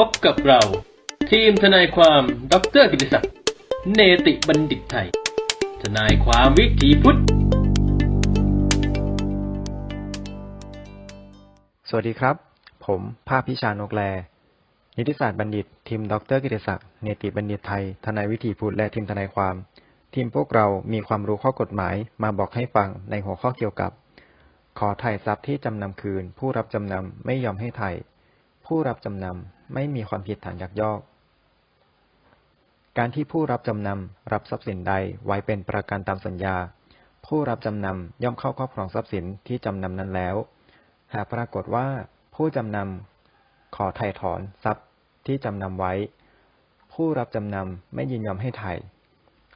พบกับเรา ทีมทนายความดรกิติศักดิ์เนติบัณฑิตไทย ทนายความวิถีพุทธ สวัสดีครับ ผมภาคพิชานกแล นิติศาสตร์บัณฑิต ทีมดรกิติศักดิ์เนติบัณฑิตไทย ทนายวิถีพุทธและทีมทนายความ ทีมพวกเรามีความรู้ข้อกฎหมายมาบอกให้ฟังในหัวข้อเกี่ยวกับ ขอถ่ทรัพย์ที่จำนำคืน ผู้รับจำนำไม่ยอมให้ถ่ายผู้รับจำนำ ไม่มีความผิดฐานยักยอก การที่ผู้รับจำนำรับทรัพย์สินใดไว้เป็นประกันตามสัญญา ผู้รับจำนำย่อมเข้าครอบครองทรัพย์สินที่จำนำนั้นแล้ว หากปรากฏว่าผู้จำนำขอไถ่ถอนทรัพย์ที่จำนำไว้ ผู้รับจำนำไม่ยินยอมให้ไถ่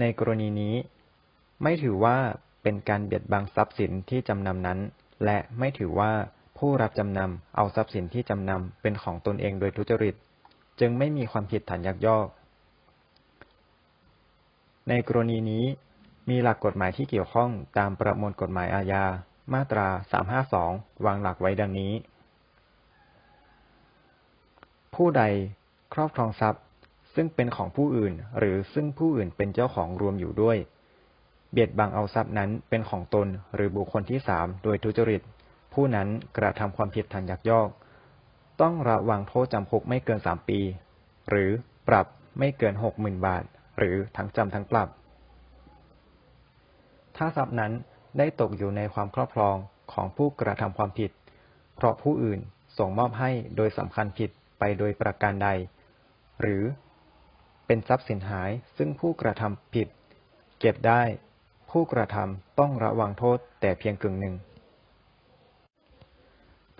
ในกรณีนี้ ไม่ถือว่าเป็นการเบียดบังทรัพย์สินที่จำนำนั้น และไม่ถือว่า ผู้รับจำนำเอาทรัพย์สินที่จำนำเป็นของตนเองโดยทุจริต จึงไม่มีความผิดฐานยักยอก ในกรณีนี้มีหลักกฎหมายที่เกี่ยวข้องตามประมวลกฎหมายอาญา มาตรา 352 วางหลักไว้ดังนี้ ผู้ใดครอบครองทรัพย์ ซึ่งเป็นของผู้อื่นหรือซึ่งผู้อื่นเป็นเจ้าของรวมอยู่ด้วย เบียดบังเอาทรัพย์นั้นเป็นของตนหรือบุคคลที่สามโดยทุจริต ผู้นั้นกระทำความผิดทางยักยอก ต้องระวังโทษจำคุกไม่เกินสามปี หรือปรับไม่เกินหกหมื่นบาท หรือทั้งจำทั้งปรับ ถ้าทรัพย์นั้นได้ตกอยู่ในความครอบครองของผู้กระทำความผิด เพราะผู้อื่นส่งมอบให้โดยสำคัญผิดไปโดยประการใด หรือเป็นทรัพย์สินหายซึ่งผู้กระทำผิด เก็บได้ ผู้กระทำต้องระวังโทษแต่เพียงกึ่งหนึ่ง